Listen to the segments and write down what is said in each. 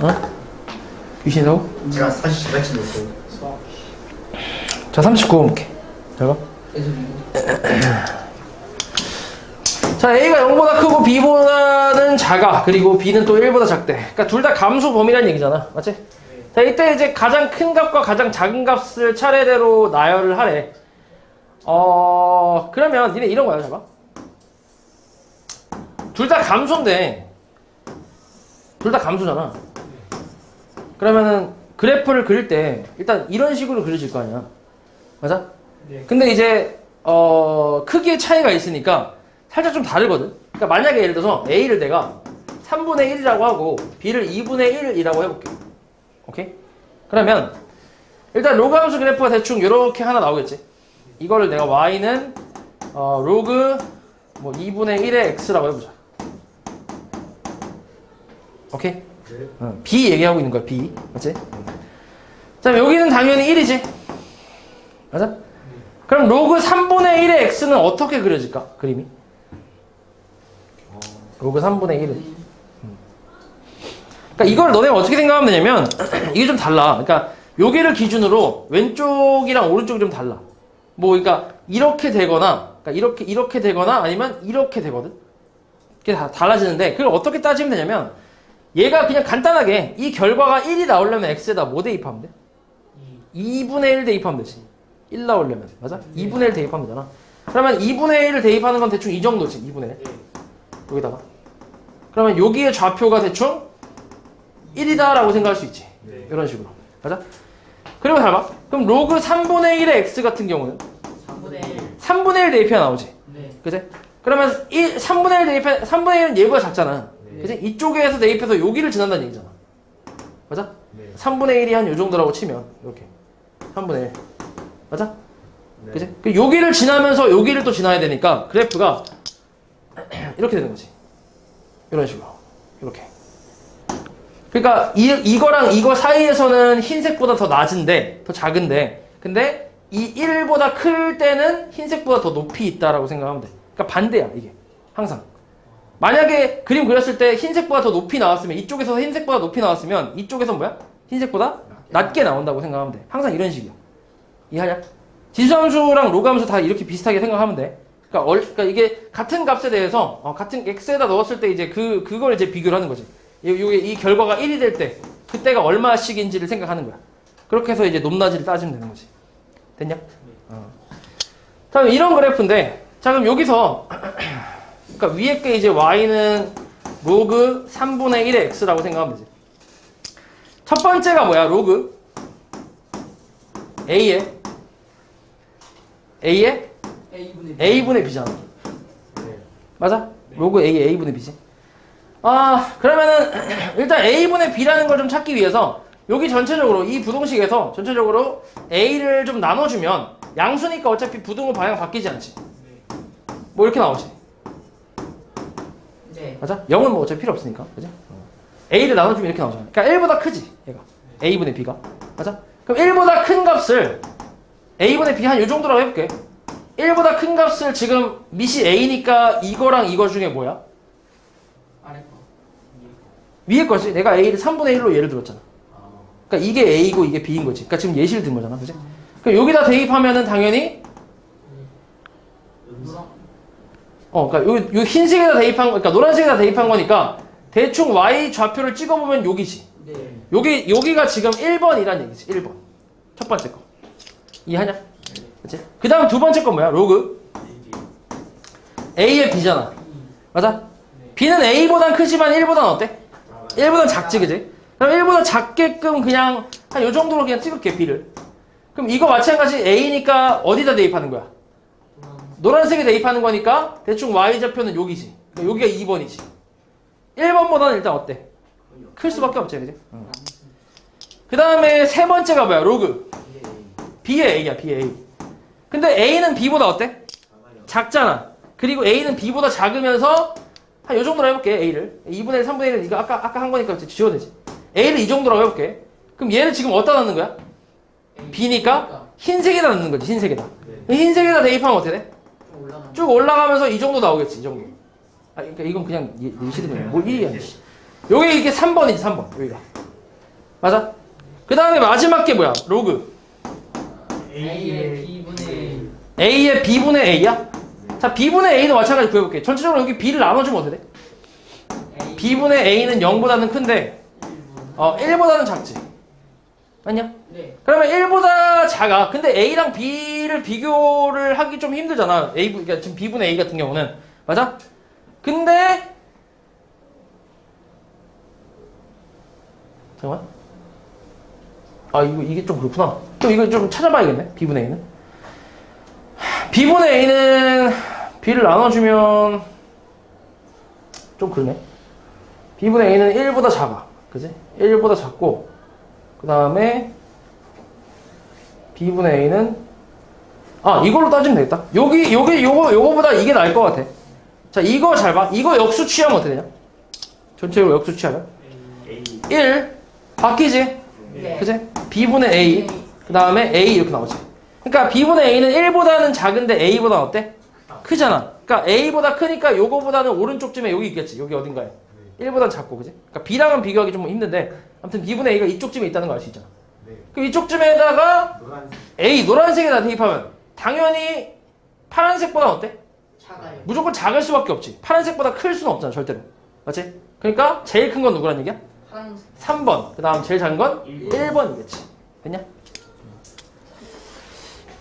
어? 귀신이라고? 제가 사실 제가 친했어요. 자, 39번 볼게. 잘 봐. 자, A가 0보다 크고 B보다는 작아. 그리고 B는 또 1보다 작대. 그러니까 둘 다 감소 범위라는 얘기잖아. 맞지? 자, 이때 이제 가장 큰 값과 가장 작은 값을 차례대로 나열을 하래. 어, 그러면 니네 이런 거야, 잘 봐. 둘다 감소인데, 둘 다 감소잖아. 그러면은 그래프를 그릴 때 일단 이런 식으로 그려질 거 아니야. 맞아? 네. 근데 이제 어 크기의 차이가 있으니까 살짝 좀 다르거든. 그러니까 만약에 예를 들어서 A를 내가 3분의 1이라고 하고 B를 2분의 1이라고 해볼게. 오케이? 그러면 일단 로그 함수 그래프가 대충 이렇게 하나 나오겠지. 이거를 내가 y는 어, 로그 뭐 2분의 1의 x라고 해보자. 오케이? 네. 어, B 얘기하고 있는 거야, B. 맞지? 자, 여기는 당연히 1이지. 맞아? 그럼 로그 3분의 1의 x는 어떻게 그려질까? 그림이? 로그 3분의 1은. 그러니까 이걸 너네가 어떻게 생각하면 되냐면 이게 좀 달라. 그러니까 여기를 기준으로 왼쪽이랑 오른쪽이 좀 달라. 뭐 그러니까 이렇게 되거나 그러니까 이렇게 이렇게 되거나 아니면 이렇게 되거든. 이게 다 달라지는데 그걸 어떻게 따지면 되냐면 얘가 그냥 간단하게 이 결과가 1이 나오려면 x에다 뭐 대입하면 돼? 2분의 1 대입하면 되지. 1 나오려면. 맞아? 2분의 1 대입하면 되잖아. 그러면 2분의 1을 대입하는 건 대충 이 정도지. 2분의 1. 여기다가. 그러면 여기의 좌표가 대충 1이다라고 생각할 수 있지. 네. 이런 식으로. 맞아? 그리고 잘 봐. 그럼 로그 3분의 1의 x 같은 경우는 3분의 1. 3분의 1 대입해 나오지. 네. 그지? 그러면 1, 3분의 1 대입해, 3분의 1은 얘보다 작잖아. 네. 그지? 이쪽에서 대입해서 여기를 지난다는 얘기잖아. 맞아? 네. 3분의 1이 한 요 정도라고 치면 이렇게 3분의 1 맞아? 네. 그지? 그 여기를 지나면서 여기를 또 지나야 되니까 그래프가 이렇게 되는 거지 이런 식으로 이렇게 그러니까 이, 이거랑 이거 사이에서는 흰색보다 더 낮은데 더 작은데 근데 이 1보다 클 때는 흰색보다 더 높이 있다라고 생각하면 돼 그러니까 반대야 이게 항상 만약에 그림 그렸을 때 흰색보다 더 높이 나왔으면 이쪽에서 흰색보다 높이 나왔으면 이쪽에서 뭐야? 흰색보다 낮게 나온다고 생각하면 돼. 항상 이런 식이야. 이해하냐? 지수함수랑 로그함수 다 이렇게 비슷하게 생각하면 돼. 그러니까, 얼, 그러니까 이게 같은 값에 대해서 어, 같은 x에다 넣었을 때 이제 그 그걸 이제 비교를 하는 거지. 이, 이, 이 결과가 1이 될 때 그때가 얼마씩인지를 생각하는 거야. 그렇게 해서 이제 높낮이를 따지면 되는 거지. 됐냐? 어. 자, 그럼 이런 그래프인데 자 그럼 여기서 그러니까 위에 게 이제 y는 로그 3분의 1의 x라고 생각하면 되지. 첫 번째가 뭐야? 로그 a의 a의 A분의 a분의 b잖아. 네. 맞아? 로그 a a분의 b지. 아 그러면은 일단 a분의 b라는 걸 좀 찾기 위해서 여기 전체적으로 이 부동식에서 전체적으로 a를 좀 나눠주면 양수니까 어차피 부등호 방향 바뀌지 않지. 뭐 이렇게 나오지. 네. 맞아? 0은 뭐 어차피 필요 없으니까. 그지? A를 나눠주면 이렇게 나오잖아. 그러니까 1보다 크지, 얘가. A분의 B가. 맞아? 그럼 1보다 큰 값을 A분의 B 한 요 정도라고 해볼게. 1보다 큰 값을 지금 밑이 A니까 이거랑 이거 중에 뭐야? 아래 거. 위에 거지. 내가 A를 3분의 1로 예를 들었잖아. 아. 그러니까 이게 A고 이게 B인 거지. 그러니까 지금 예시를 든 거잖아. 그지? 그럼 여기다 대입하면은 당연히 음성. 어, 그러니까 요, 요 흰색에다 대입한 거, 그러니까 노란색에다 대입한 거니까 대충 Y 좌표를 찍어보면 여기지. 네. 여기 여기가 지금 1번이란 얘기지. 1번. 첫 번째 거. 이해하냐? 그렇지? 그다음 두 번째 거 뭐야? 로그 A의 B잖아. 맞아? B는 A보단 크지만 1보단 어때? 1보단 작지, 그지? 그럼 1보다 작게끔 그냥 한 요 정도로 그냥 찍을게, B를. 그럼 이거 마찬가지 A니까 어디다 대입하는 거야? 노란색에 대입하는 거니까 대충 Y 좌표는 여기지. 그러니까 여기가 2번이지. 1번보다는 일단 어때? 클 수밖에 없지, 그지? 그 다음에 세 번째가 뭐야? 로그. B의 A야, B의 A. 근데 A는 B보다 어때? 작잖아. 그리고 A는 B보다 작으면서 한 요 정도로 해볼게, A를. 2분의 1, 3분의 1은 이거 아까, 아까 한 거니까 이제 지워되지. A를 이 정도로 해볼게. 그럼 얘를 지금 어디다 넣는 거야? B니까 흰색에다 넣는 거지, 흰색에다. 흰색에다 대입하면 어떻게 돼? 쭉 올라가면서 이 정도 나오겠지, 이 정도. 아, 그러니까 이건 그냥 예시든 거야. 뭐 1이야. 여기 이게 3번이지, 3번. 여기가. 맞아? 그 다음에 마지막 게 뭐야? 로그. A의 B분의 A의 B분의 A야? 자, B분의 A도 마찬가지 구해볼게. 전체적으로 여기 B를 나눠주면 어떻게 돼? A B분의 A는 0보다는 큰데, 어, 1보다는 작지. 맞냐? 네. 그러면 1보다 작아. 근데 A랑 B를 비교를 하기 좀 힘들잖아. A, 그러니까 지금 B분의 A 같은 경우는. 맞아? 근데, 잠깐만. 아, 이거, 이게 좀 그렇구나. 또 이거 좀 찾아봐야겠네. B분의 A는. B분의 A는 B를 나눠주면 좀 그러네. B분의 A는 1보다 작아. 그지? 1보다 작고, 그 다음에 B분의 A는? 아 이걸로 따지면 되겠다. 여기 여기 요거 요거보다 이게 나을 것 같아. 자 이거 잘봐. 이거 역수 취하면 어떻게 되냐? 전체로 역수 취하면? A. 1 바뀌지? 네. 그지? B분의 A. 그 다음에 A 이렇게 나오지. 그러니까 B분의 A는 1보다는 작은데 A보다 어때? 크잖아. 그러니까 A보다 크니까 요거보다는 오른쪽쯤에 여기 있겠지. 여기 어딘가에. 1보다는 작고 그지? 그러니까 B랑은 비교하기 좀 힘든데 아무튼 B분의 A가 이쪽쯤에 있다는 걸 알 수 있잖아. 네 그럼 이쪽쯤에다가 노란색 A 노란색에다 대입하면 당연히 파란색보다 어때? 작아요. 무조건 작을 수밖에 없지. 파란색보다 클 수는 없잖아 절대로. 맞지? 그러니까 제일 큰 건 누구란 얘기야? 파란색 3번. 그 다음 제일 작은 건 1번 이겠지. 됐냐?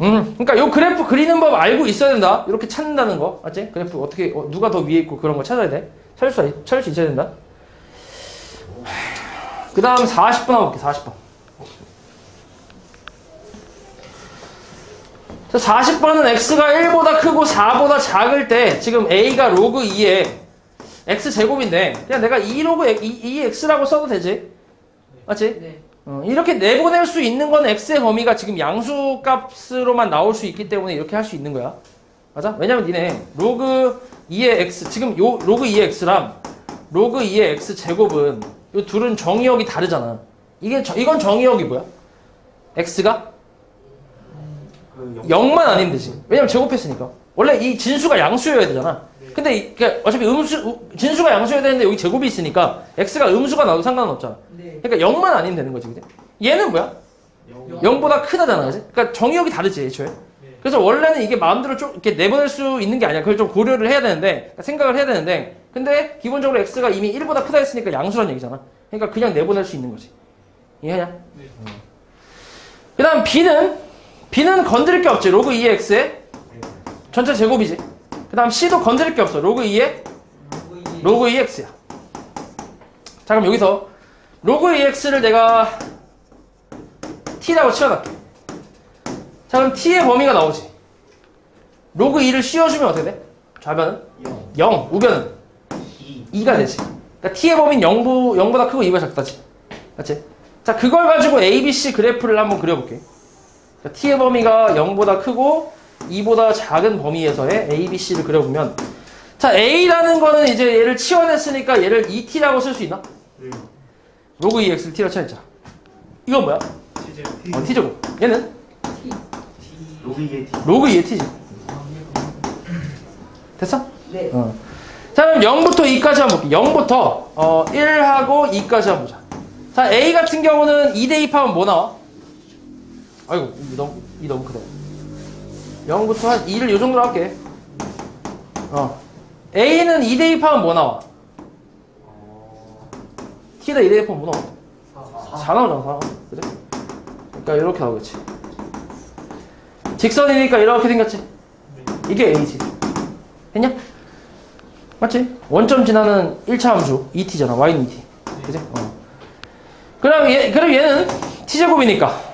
음, 그러니까 요 그래프 그리는 법 알고 있어야 된다. 이렇게 찾는다는 거, 맞지? 그래프 어떻게 어, 누가 더 위에 있고 그런 거 찾아야 돼. 찾을 수 있- 찾을 수 있어야 된다. 그 다음 40번 한번 볼게. 40번. 40번은 x가 1보다 크고 4보다 작을 때 지금 a가 로그 2에 x 제곱인데 그냥 내가 2 로그 2, x라고 써도 되지. 맞지? 네. 어, 이렇게 내보낼 수 있는 건 x의 범위가 지금 양수 값으로만 나올 수 있기 때문에 이렇게 할 수 있는 거야. 맞아? 왜냐면 니네 로그 2의 x 지금 요 로그 2의 x랑 로그 2의 x 제곱은 요 둘은 정의역이 다르잖아. 이게 저- 이건 정의역이 뭐야? x가 그 0만 아니면 되지. 왜냐면 제곱했으니까. 원래 이 진수가 양수여야 되잖아. 근데 이- 그러니까 어차피 음수 우- 진수가 양수여야 되는데 여기 제곱이 있으니까 x가 음수가 나도 상관은 없잖아. 네. 그러니까 0만 아니면 되는 거지. 그지? 얘는 뭐야? 영 0보다 크다잖아. 그지? 그러니까 정의역이 다르지, 애초에. 그래서 원래는 이게 마음대로 좀 이렇게 내보낼 수 있는 게 아니야. 그걸 좀 고려를 해야 되는데, 그러니까 생각을 해야 되는데, 근데 기본적으로 x가 이미 1보다 크다 했으니까 양수란 얘기잖아. 그러니까 그냥 내보낼 수 있는 거지. 이해하냐? 그 다음 b는, b는 건드릴 게 없지. 로그 2의 x에 전체 제곱이지. 그 다음 c도 건드릴 게 없어. 로그 2의 로그 2x야. 자, 그럼 여기서 로그 2x를 내가 t라고 치워놨게. 자, 그럼 t의 범위가 나오지. 로그 2를 씌워주면 어떻게 돼? 좌변은? 0 0. 우변은? 2 2가 되지. 그러니까 t의 범위는 0보, 0보다 크고 2보다 작다지. 맞지? 자, 그걸 가지고 ABC 그래프를 한번 그려볼게. 그러니까 t의 범위가 0보다 크고 2보다 작은 범위에서의 ABC를 그려보면 자, A라는 거는 이제 얘를 치워냈으니까 얘를 2t라고 쓸 수 있나? 네 로그 2x를 t로 쳐있자. 이건 뭐야? T제 어, t제곱. 얘는 T. 로그 2의 T 로그 2의 t지. 됐어? 네. 어. 자, 그럼 0부터 2까지 한번 볼게. 0부터 어, 1하고 2까지 한번 보자. 자, A 같은 경우는 2 대입하면 뭐 나와? 아이고, 이 너무, 이 너무 크다. 0부터 한 2를 요 정도로 할게. 어. A는 2 대입하면 뭐 나와? 어... T에다 2 대입하면 뭐 나와? 4 4 나오잖아, 4. 그래? 그러니까 이렇게 나오겠지. 직선이니까 이렇게 생겼지? 이게 A지. 했냐? 맞지? 원점 지나는 1차 함수 2t잖아. y는 2t. 그지? 어. 그럼 얘, 그럼 얘는 t제곱이니까 4.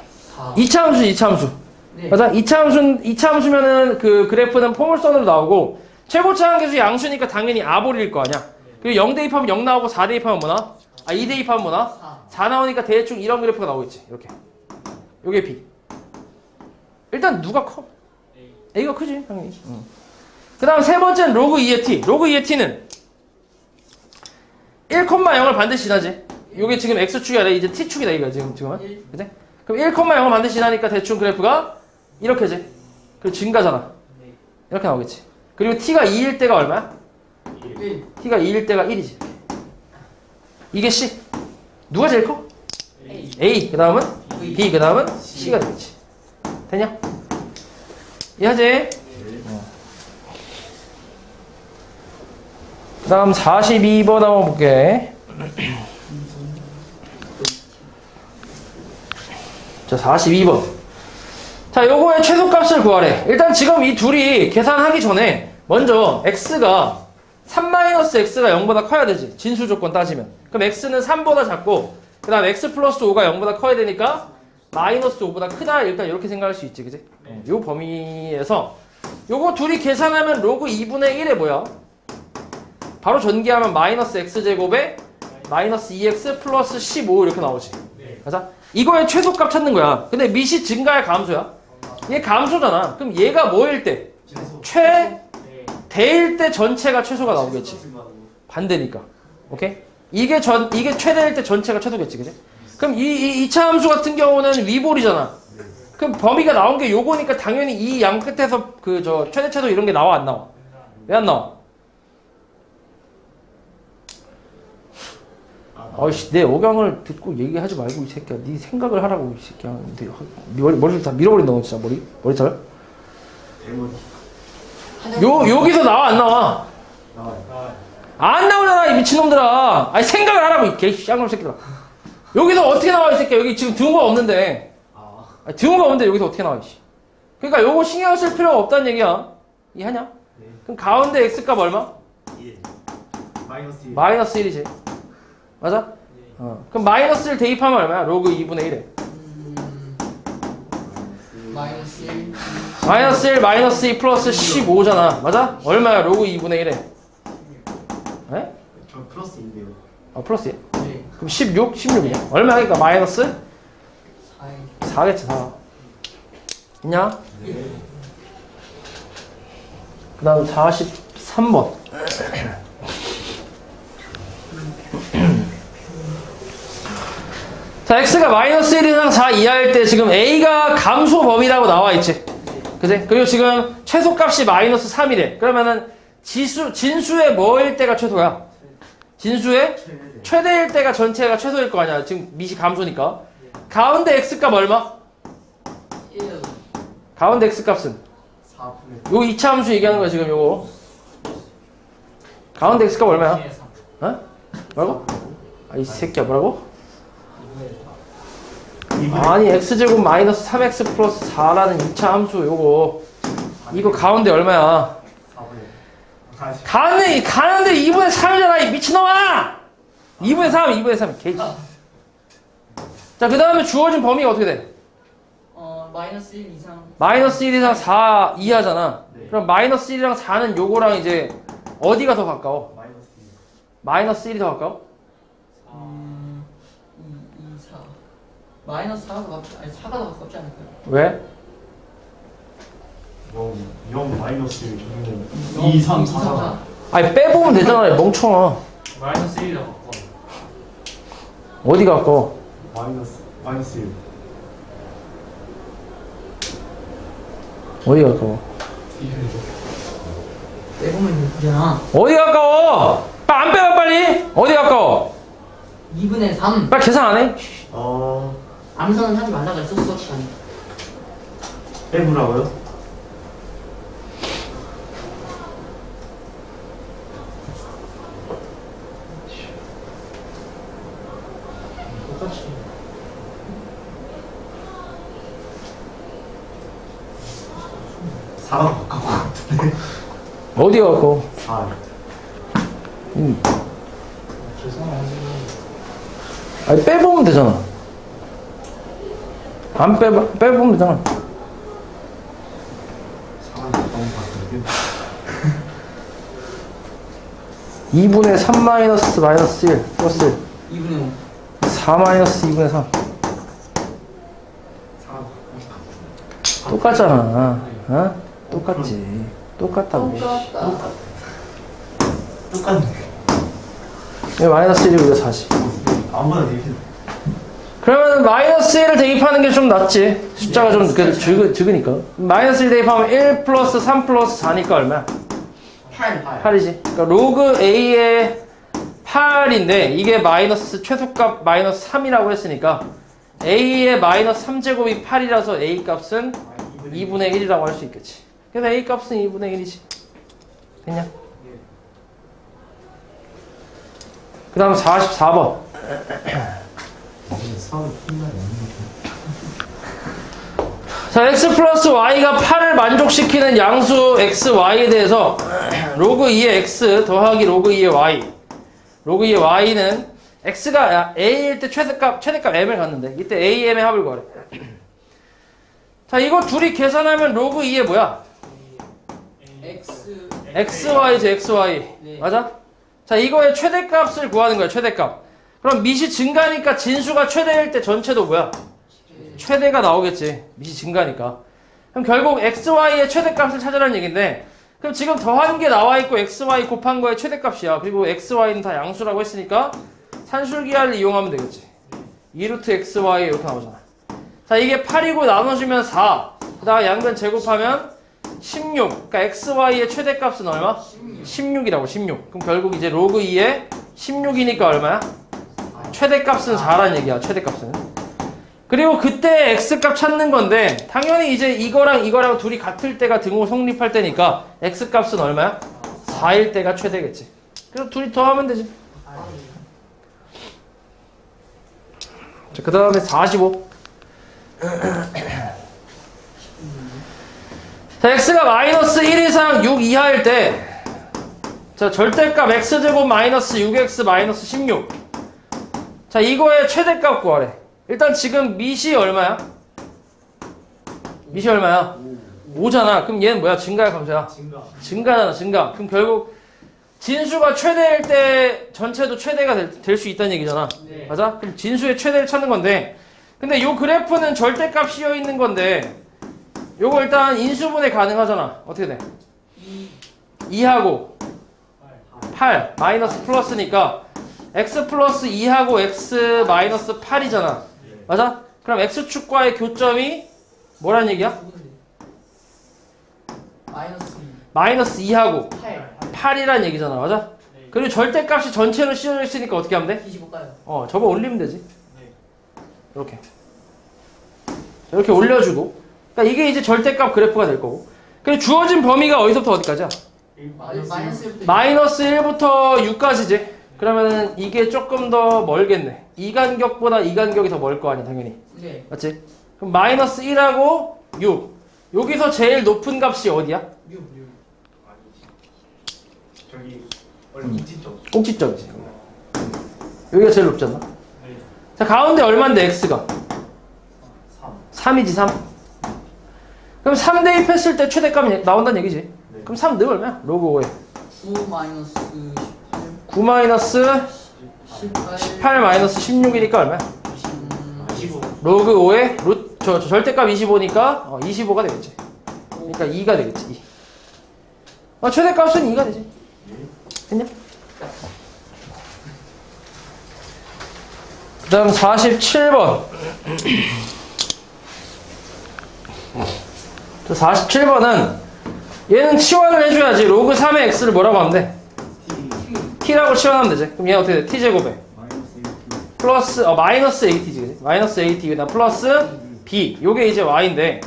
2차 함수 2차 함수. 네. 맞아? 2차 함수 2차 함수면은 그 그래프는 포물선으로 나오고 최고차 함계수 양수니까 당연히 아볼일 거 아니야. 그리고 0 대 입하면 0 나오고 4 대 입하면 뭐 나와? 아, 2 대 입하면 뭐 나와? 4. 4 나오니까 대충 이런 그래프가 나오겠지. 이렇게. 요게 B. 일단 누가 커? A가 크지, 당연히. 그 다음 세 번째는 로그 2의 T. 로그 2의 T는 1,0을 반드시 지나지. 요게 지금 X축이 아니라 이제 T축이다, 이거 지금, 지금은. 일. 그지? 그럼 1,0을 반드시 지나니까 대충 그래프가 이렇게지. 그리고 증가잖아. 네. 이렇게 나오겠지. 그리고 T가 2일 때가 얼마야? 1. T가 2일 때가 1이지. 이게 C. 누가 제일 커? A. A 그 다음은 B 그 다음은 C가 되겠지 되냐? 이해하지? 그 다음 42번 한번 볼게 자 42번. 자 요거의 최소값을 구하래. 일단 지금 이 둘이 계산하기 전에 먼저 x가 3-x가 0보다 커야 되지 진수 조건 따지면. 그럼 x는 3보다 작고 그 다음 x 플러스 5가 0보다 커야 되니까 마이너스 5보다 크다. 일단 이렇게 생각할 수 있지 그지? 어, 요 범위에서. 요거 둘이 계산하면 로그 2분의 1에 뭐야? 바로 전개하면 마이너스 x제곱에 마이너스 2x 플러스 15 이렇게 나오지. 맞아? 이거의 최소값 찾는 거야 근데 밑이 증가야 감소야? 얘 감소잖아 그럼 얘가 뭐일 때? 최 네. 대일 때 전체가 최소가 나오겠지 반대니까. 오케이? 이게 전 이게 최대일 때 전체가 최소겠지, 그지? 그럼 이, 이 이차 함수 같은 경우는 위볼이잖아. 그럼 범위가 나온 게 요거니까 당연히 이 양 끝에서 그 저 최대 최소 이런 게 나와 안 나와? 왜 안 나와? 어이씨 내 억양을 듣고 얘기하지 말고 이 새끼야. 네 생각을 하라고 이 새끼야. 네 머리 머리를 다 밀어버린다 너 진짜 머리 머리털. 요 여기서 나와 안 나와? 안 나오잖아 이 미친놈들아. 아니 생각을 하라고 이 개쌍놈 새끼들아. 여기서 어떻게 나와 이 새끼야? 여기 지금 드문 거 없는데. 아, 아니, 드문 거 없는데 여기서 어떻게 나와 이씨. 그러니까 요거 신경 쓸 필요가 없다는 얘기야. 이해하냐? 네. 그럼 가운데 x값 얼마? 1 마이너스 1 마이너스 1이지 맞아? 어. 그럼 마이너스 1 대입하면 얼마야? 로그 2분의 1에 음, 마이너스 1. 마이너스 1 마이너스 2 플러스 15잖아 맞아? 얼마야 로그 2분의 1에 에? 저 플러스인데요 어 플러스야 네. 그럼 16? 16이냐? 얼마 하니까 마이너스 4. 4겠지 4 있냐? 네 그 다음 43번 자 x가 마이너스 1 이상 4 이하일 때 지금 a가 감소 범위라고 나와 있지 그지? 그리고 지금 최소값이 마이너스 3이래 그러면은 지수, 진수의 뭐일 때가 최소야? 진수의 최대 최대일 때가 전체가 최소일 거 아니야 지금 밑이 감소니까 가운데 x값 얼마? 1. 가운데 x값은 4분의 요 2차 함수 얘기하는 거야 지금 요거 가운데 x값 얼마야? 어? 뭐라고? 아 이 새끼야 뭐라고? 아니 x제곱 마이너스 3x 플러스 4라는 2차 함수 요거 이거 가운데 얼마야? 4분의 40 가는데 가는데 2분의 3이잖아 이 미친놈아! 2분의 3 2분의 3 개이 자그 다음에 주어진 범위가 어떻게 돼? 어, 마이너스 1 이상. 마이너스 1 이상 4 이하잖아 네. 그럼 마이너스 1이랑 4는 요거랑 이제 어디가 더 가까워? 마이너스 1 마이너스 1이 더 가까워? 음, 2, 2, 4. 마이너스 4가 더 가깝지, 아니 4가 더 가깝지 않을까요? 왜? 0 0 마이너스 1 저기는 2 3 4 4 아니 빼보면 되잖아 이 멍청아 마이너스 1이라 바꿔. 어디 가까워? 마이너스 마이너스 1 어디 가까워? 빼보면 되잖아. 어디 가까워? 빨리 안 빼봐 빨리 어디 가까워? 2분의 3. 빨리 계산 안 해? 어 암산은 하지 말라 그랬어, 수업 시간에. 빼보라고요? 똑같이. 사가 가까워 어디 가까워? 4 음. 죄송하지. 아니 빼보면 되잖아 안 빼봐 빼보면 되잖아 4가 가까운 것 같은데 2분의 3 마이너스 마이너스 1 플러스 1 2분의 4 마이너스 2분의 3 4가 똑같잖아. 어? 똑같지. 똑같다고. 5. 똑같다. 똑같네. 왜 마이너스 1이고 이거 40 아무거나 되게 그러면 마이너스 1을 대입하는 게 좀 낫지 숫자가 좀 그래도 적으, 적으니까 마이너스 1 대입하면 1 플러스 3 플러스 4니까 얼마야? 8. 8이지 그러니까 로그 A의 8인데 이게 마이너스 최소값 마이너스 3이라고 했으니까 a의 마이너스 3제곱이 8이라서 a 값은 2분의 1이라고 할 수 있겠지. 그래서 a 값은 2분의 1이지. 됐냐? 그 다음 44번. 자, x 플러스 y가 8을 만족시키는 양수 x, y에 대해서 로그 2의 x 더하기 로그 2의 y. 로그 2의 y는 x가 a일 때 최대값, 최대값 m을 갖는데 이때 a, m의 합을 구하래. 자, 이거 둘이 계산하면 로그 2의 뭐야? X xy지, xy. 네. 맞아? 자, 이거의 최대값을 구하는 거야, 최대값. 그럼 밑이 증가니까 진수가 최대일 때 전체도 뭐야? 최대가 나오겠지. 밑이 증가니까. 그럼 결국 xy의 최대값을 찾으라는 얘기인데 그럼 지금 더한 게 나와 있고 xy 곱한 거의 최대값이야. 그리고 xy는 다 양수라고 했으니까 산술기하를 이용하면 되겠지. 2루트 xy 이렇게 나오잖아. 자 이게 8이고 나눠주면 4. 그다음 양변 제곱하면 16. 그러니까 xy의 최대값은 얼마? 16 이라고 16. 그럼 결국 이제 로그 2에 16이니까 얼마야? 최대값은 4란 얘기야. 최대값은. 그리고 그때 x값 찾는 건데 당연히 이제 이거랑 이거랑 둘이 같을 때가 등호 성립할 때니까 x값은 얼마야? 4일 때가 최대겠지. 그래서 둘이 더하면 되지. 자, 그 다음에 45. 자, x가 마이너스 1 이상 6 이하일 때 자, 절대값 x제곱 마이너스 6x 마이너스 16. 자, 이거의 최대값 구하래. 일단 지금 밑이 얼마야? 밑이 얼마야? 5잖아. 그럼 얘는 뭐야? 증가야, 감소야? 증가. 증가잖아, 증가. 그럼 결국 진수가 최대일 때 전체도 최대가 될 수 있다는 얘기잖아. 네. 맞아? 그럼 진수의 최대를 찾는 건데 근데 요 그래프는 절대값 씌어 있는 건데 요거 일단 인수분해 가능하잖아. 어떻게 돼? 2하고 8 마이너스 플러스니까 x 플러스 2하고 x 마이너스 8이잖아. 맞아? 그럼 x축과의 교점이 뭐란 얘기야? 마이너스 마이너스 2하고 8 8이란 얘기잖아. 맞아? 그리고 절대값이 전체로 씌워져 있으니까 어떻게 하면 돼? 어, 저거 올리면 되지. 이렇게. 이렇게 올려주고. 그러니까 이게 이제 절대값 그래프가 될 거고. 그리고 주어진 범위가 어디서부터 어디까지야? 마이너스 1부터 마이너스 1부터 6까지지. 그러면은 이게 조금 더 멀겠네. 이 간격보다 이 간격이 더 멀 거 아니야, 당연히. 네 맞지? 그럼 마이너스 1하고 6. 여기서 제일 높은 값이 어디야? 6 저기 원래 인지점. 꼭지점이지. 여기가 제일 높지 않나? 자, 가운데 얼만데, x가? 3. 3이지 3 그럼 3 대입했을 때 최대값이 나온다는 얘기지 네. 그럼 3 넣으면 얼마야? 로그 5에 9 마이너스 18 9 마이너스 18 18 마이너스 16이니까 얼마야? 음, 25. 로그 5에 루, 저, 저 절대값 25니까 어, 25가 되겠지 그러니까 2가 되겠지 2. 어, 최대값은 2가 되지 됐냐? 그 다음 47번 저 47번은 얘는 치환을 해줘야지 로그 3의 x를 뭐라고 하면 돼? T라고 치환하면 되지 그럼 얘 어떻게 돼? t제곱에 마이너스 1. 플러스 어 마이너스 at지 그지? 마이너스 at 그다음 플러스 b 요게 이제 y인데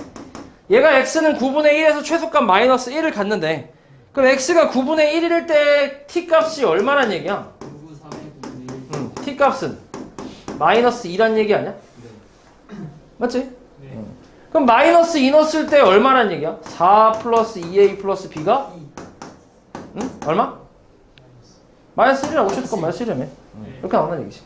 얘가 x는 9분의 1에서 최소값 마이너스 1을 갖는데 그럼 x가 9분의 1일 때 t 값이 얼마란 얘기야? 9 3의 9 1 음, t 값은 마이너스 2란 얘기 아니야? 맞지? 네. 그럼 마이너스 2 넣었을 때 얼마란 얘기야? 4 플러스 2a 플러스 b가 응? 얼마? 마이너스 1이라고 최소값 마이너스 1이라며 이렇게 나온다는 얘기지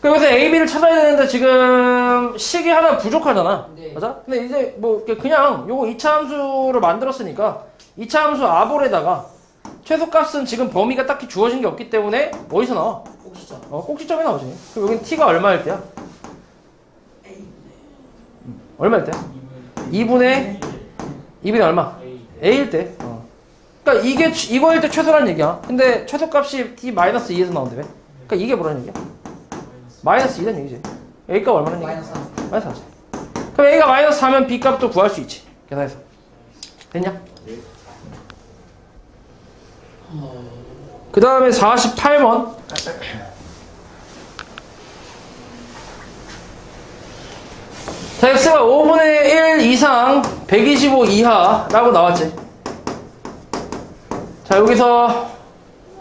그래서 a, b를 찾아야 되는데 지금 식이 하나 부족하잖아 네. 맞아? 근데 이제 뭐 그냥 요거 2차 함수를 만들었으니까 2차 함수 아볼에다가 최소값은 지금 범위가 딱히 주어진 게 없기 때문에 어디서 나와? 꼭지점 어, 꼭지점이 나오지. 그럼 여긴 t가 얼마일 때야? 음, 얼마일 때야? 2분의 2분의 얼마? a일 때. 어. 그러니까 이게 취- 이거일 때 최소란 얘기야. 근데 최소값이 t 마이너스 2에서 나온대 왜? 그러니까 이게 뭐라는 얘기야? 마이너스 2란 얘기지. a 값 얼마란 얘기야? 마이너스 3 마이너스 4지. 그럼 a가 마이너스 4면 b 값도 구할 수 있지. 계산해서. 됐냐? 어... 그 다음에 48번. 자, x가 5분의 1 이상 125 이하라고 나왔지. 자, 여기서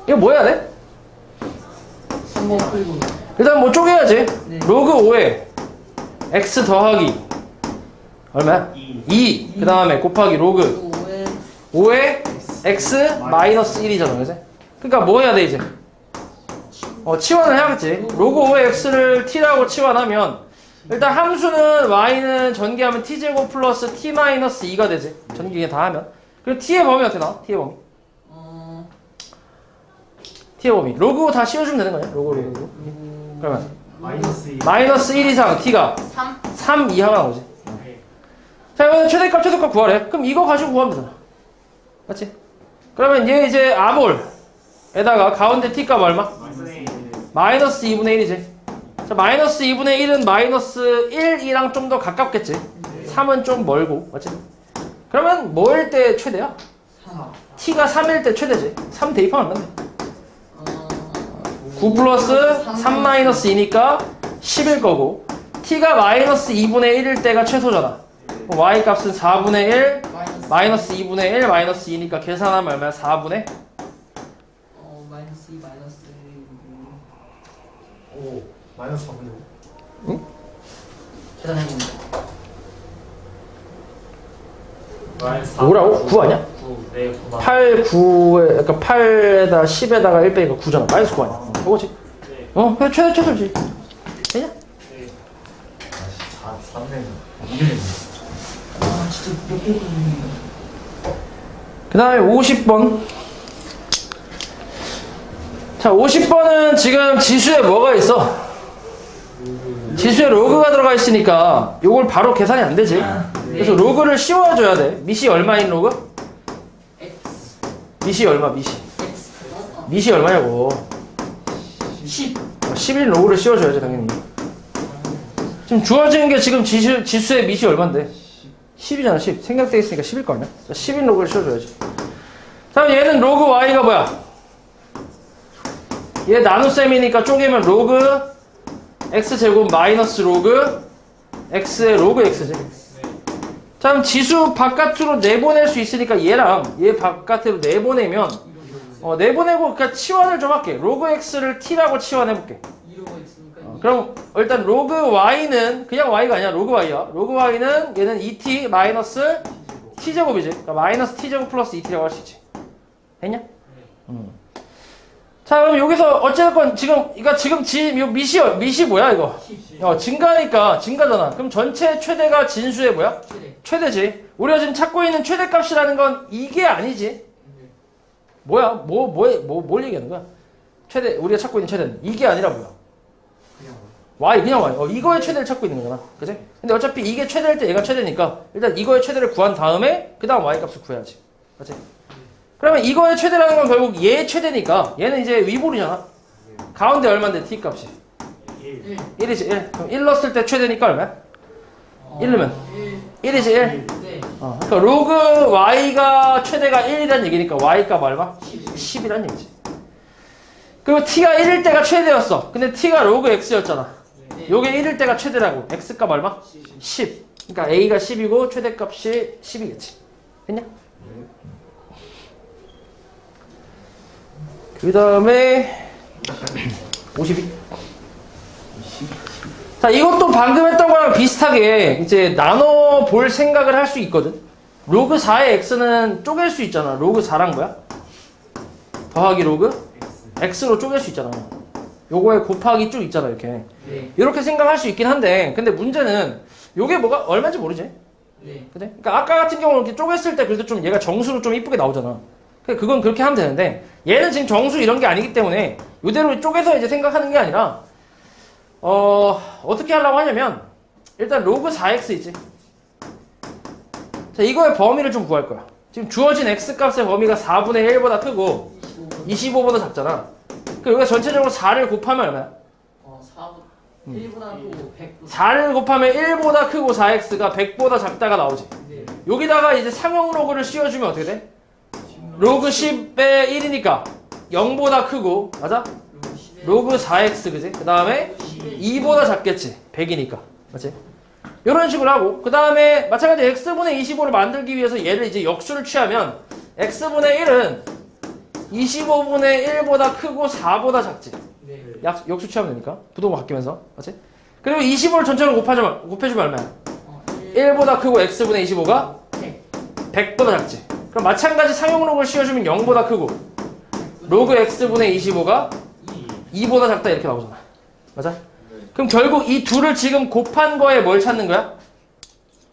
이거 뭐 해야 돼? 한번 풀고. 일단 뭐 쪼개야지. 네. 로그 5에 x 더하기 얼마야? 2 2. 그 다음에 곱하기 로그 5에 5에 x 마이너스 1이잖아, 그지? 그러니까 뭐 해야 돼 이제? 어 치환을 해야겠지. 로그 5의 x를 t라고 치환하면 일단 함수는 y는 전개하면 t 제곱 플러스 t 마이너스 2가 되지. 전개 그냥 다 하면. 그리고 t의 범위 어떻게 나와? t의 범위. 어 t의 범위. 로그 다 씌워주면 되는 거냐? 로그 로그. 그러면 마이너스 2 마이너스 1 이상 t가 3 3 이하가 나오지. 자, 이번엔 최대값, 최소값 구하래. 그럼 이거 가지고 구하면 되잖아. 맞지? 그러면 얘 이제 아몰에다가 가운데 t값 얼마? 마이너스 2 마이너스 2분의 1이지. 자, 마이너스 2분의 1은 마이너스 1이랑 좀 더 가깝겠지. 3은 좀 멀고, 맞지? 그러면 뭐일 때 최대야? 3 t가 3일 때 최대지. 3 대입하면 얼마인데? 어 9 플러스 3 마이너스 2니까 10일 거고, t가 마이너스 2분의 1일 때가 최소잖아. y 값은 4분의 1, 마이너스 마이너스 2분의 1 마이너스 2니까 계산하면 얼마야? 4분의 어 마이너스 2 마이너스 5 마이너스 4분의 5 계산해봅니다. 마이너스 뭐라고? 9 아니야? 9. 네, 9만. 8, 9에, 그러니까 8에다 10에다가 1 빼니까 9잖아. 마이너스 9 아니야? 어, 그거지? 네. 어, 그래, 최대, 최소지. 되냐? 네. 아 4, 4분의 2를 아 진짜 몇개 걸리는 그 다음에 50번. 자, 50번은 지금 지수에 뭐가 있어? 지수에 로그가 들어가 있으니까 요걸 바로 계산이 안 되지. 그래서 로그를 씌워줘야 돼. 미시 얼마인 로그? 미시 얼마, 미시. 미시 얼마냐고. 10 11 로그를 씌워줘야지, 당연히. 지금 주어지는 게 지금 지수, 지수의 미시 얼만데? 10이잖아, 10. 생략돼 있으니까 10일 거 아니야? 10인 로그를 씌워줘야지. 다음 얘는 로그 y가 뭐야? 얘 나눗셈이니까 쪼개면 로그 x제곱 마이너스 로그 x의 로그 x지. 자, 그럼 지수 바깥으로 내보낼 수 있으니까 얘랑 얘 바깥으로 내보내면 어, 내보내고 그러니까 치환을 좀 할게. 로그 x를 t라고 치환해볼게. 어, 그럼 일단 로그 y는 그냥 y가 아니야. 로그 y야. 로그 y는 얘는 2t 마이너스 t제곱이지. 그러니까 마이너스 t제곱 플러스 2t라고 할 수 있지. 됐냐? 음. 자 그럼 여기서 어쨌건 지금 그러니까 지금 지요 미시 미시 뭐야 이거? 어 증가니까 증가잖아. 그럼 전체 최대가 진수의 뭐야? 최대 최대지. 우리가 지금 찾고 있는 최대값이라는 건 이게 아니지. 뭐야? 뭐, 뭐, 뭐, 뭘 얘기하는 거야? 최대, 우리가 찾고 있는 최대는 이게 아니라 뭐야? 그냥 y, 그냥 y. 어, 이거의 최대를 찾고 있는 거잖아. 그지? 근데 어차피 이게 최대일 때 얘가 최대니까 일단 이거의 최대를 구한 다음에 그 다음 y 값을 구해야지. 그지? 그러면 이거의 최대라는 건 결국 얘의 최대니까 얘는 이제 위볼이잖아. 가운데 얼마인데 t 값이? 1 1 1이지 1. 그럼 1 넣었을 때 최대니까 얼마야? 어, 1 넣으면? 1 1이지 1. 네 어, 그러니까 로그 y가 최대가 1이라는 얘기니까 y 값 얼마? 10 이라는 얘기지. 그리고 t가 1일 때가 최대였어. 근데 t가 로그 x였잖아. 네. 요게 1일 때가 최대라고. x 값 얼마? 10. 그러니까 a가 10이고 최대값이 10이겠지. 됐냐? 그 다음에 52. 자, 이것도 방금 했던 거랑 비슷하게 이제 나눠 볼 생각을 할 수 있거든. 로그 4의 x는 쪼갤 수 있잖아. 로그 4란 거야? 더하기 로그 x로 쪼갤 수 있잖아. 요거에 곱하기 쭉 있잖아, 이렇게. 네. 이렇게 생각할 수 있긴 한데, 근데 문제는 요게 뭐가 얼마인지 모르지. 네. 그래? 그러니까 아까 같은 경우는 이렇게 쪼갰을 때 그래도 좀 얘가 정수로 좀 이쁘게 나오잖아. 그건 그렇게 하면 되는데 얘는 지금 정수 이런 게 아니기 때문에 이대로 쪼개서 이제 생각하는 게 아니라 어 어떻게 하려고 하냐면 일단 로그 4x 있지. 자 이거의 범위를 좀 구할 거야. 지금 주어진 x 값의 범위가 4분의 1보다 크고 25 25보다 작잖아. 그 여기가 전체적으로 4를 곱하면 얼마야? 어 4 1보다 크고 100 4를 곱하면 1보다 크고 4x가 100보다 작다가 나오지. 네. 여기다가 이제 상용 로그를 씌워주면 어떻게 돼? 로그 10의 1이니까 0보다 크고 맞아? 로그 10에 로그 4x 그지? 그 다음에 2보다 작겠지 100이니까 맞지? 이런 식으로 하고 그 다음에 마찬가지 x분의 25를 만들기 위해서 얘를 이제 역수를 취하면 x분의 1은 25분의 1보다 크고 4보다 작지 네. 약, 역수 취하면 되니까 부동호 바뀌면서 맞지? 그리고 25를 전체로 곱하면, 곱해주면 얼마야? 어, 1 1보다 크고 x분의 25가 100 100보다 작지 그럼 마찬가지 상용록을 씌워주면 0보다 크고 로그 x분의 25가 2보다 작다 이렇게 나오잖아. 맞아? 그럼 결국 이 둘을 지금 곱한 거에 뭘 찾는 거야?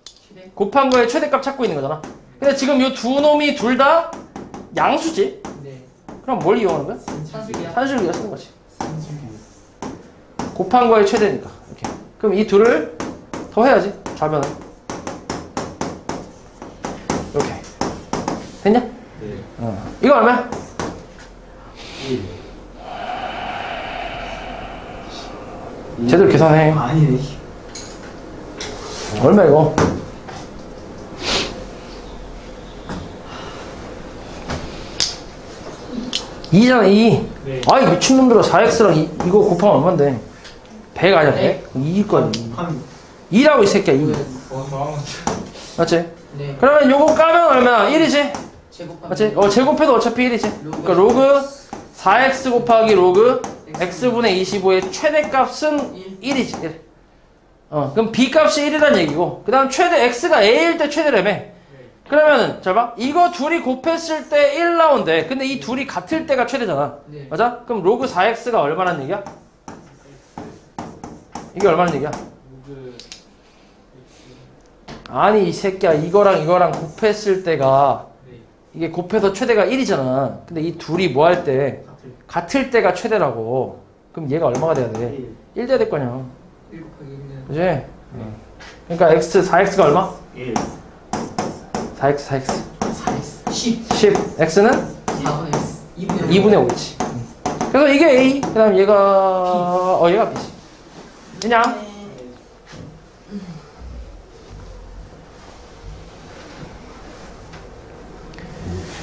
최대 곱한 거에 최대값 찾고 있는 거잖아. 근데 지금 이 두 놈이 둘 다 양수지? 네 그럼 뭘 이용하는 거야? 산수기야 위해 쓰는 거지. 곱한 거에 최대니까. 이렇게. 그럼 이 둘을 더 해야지. 좌변을. 이렇게. 됐냐? 네. 어. 이거 얼마야? 1. 제대로 계산해. 아니네. 얼마 이거? 이잖아 2. 네. 아이 미친놈들아 4x랑 이, 이거 곱하면 얼만데? 100 아니야 100? 2일 거야 2. 한 2라고 이 새끼야 2. 어, 맞지? 네 그러면 요거 까면 얼마야? 1이지? 제곱하면 맞지? 어 제곱해도 어차피 1이지 그러니까 로그 4x 곱하기 로그 x분의 25의 최대값은 1 이지 1. 어 그럼 b값이 1이란 얘기고 그 다음 최대 x가 a일 때 최대라며 그러면은 잘 봐. 이거 둘이 곱했을 때 1 나온대. 근데 이 둘이 같을 때가 최대잖아. 네 맞아? 그럼 로그 4x가 얼마란 얘기야? 이게 얼마란 얘기야? 아니 이 새끼야 이거랑 이거랑 곱했을 때가 네. 이게 곱해서 최대가 1이잖아. 근데 이 둘이 뭐 할 때 같을 같을 때가 최대라고. 그럼 얘가 얼마가 돼야 돼? 1. 1 돼야 될거 아니야. 1 곱하기 1은 그지? 그러니까 x 4x가 얼마? 1. 4x 4x 4x 10 10 x는 4분의 2분의 2분의 5겠지. 그래서 이게 A, 그 다음 얘가, 어, 얘가 B지. 그냥,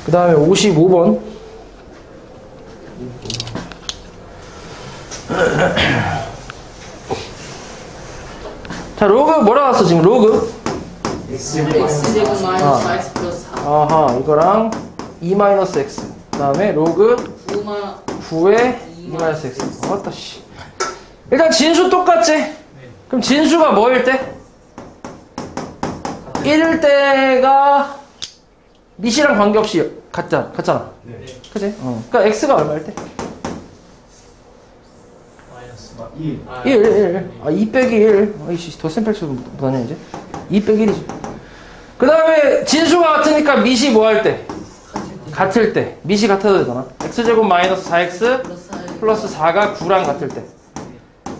그 다음에 55번. 자, 로그 뭐라 나왔어, 지금 로그? X x 제곱 아. 마이너스 4x 플러스 4 아하, 이거랑 2-x. 그 다음에 로그 9마 9에 2-x. 왔다, 씨. 일단 진수 똑같지? 그럼 진수가 뭐일 때? 1일 때가 밑이랑 관계없이 같잖아. 같잖아. 네. 그지? 어. 그러니까 x가 얼마일 때? 마이너스 1. 아, 1, 1, 1. 아, 2 빼기 1. 아이씨, 더 샘플 수 못하냐, 이제? 2 빼기 1이지. 그 다음에 진수가 같으니까 밑이 뭐할 때? 같을 때. 밑이 같아도 되잖아. x제곱 마이너스 4x 플러스 4 플러스 4가 9랑 같을 때.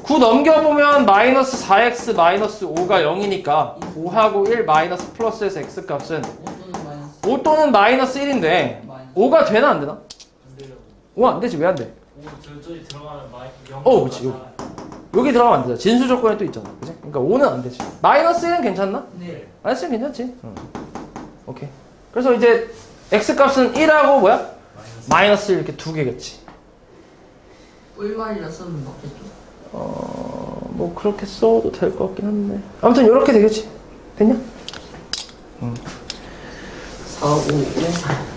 9 넘겨보면 마이너스 4x 마이너스 5가 0이니까 5하고 1 마이너스 플러스에서 x 값은 5 또는 마이너스 5 또는 마이너스 1인데 마이너스 5가 되나 안 되나? 안 되려고 5안 되지 왜 안 돼? 오 저쪽에 들어가면 마이 0 어, 그치, 여기. 여기 들어가면 안 되잖아. 진수 조건에 또 있잖아. 그지? 그러니까 5는 안 되지. 마이너스 1은 괜찮나? 네 마이너스 1 괜찮지? 응. 오케이. 그래서 이제 x 값은 1하고 뭐야? 마이너스 1 이렇게 두 개겠지. 꿀말이라서는 맞겠죠 어, 뭐 그렇게 써도 될 것 같긴 한데. 아무튼 이렇게 되겠지. 됐냐? 4 5 5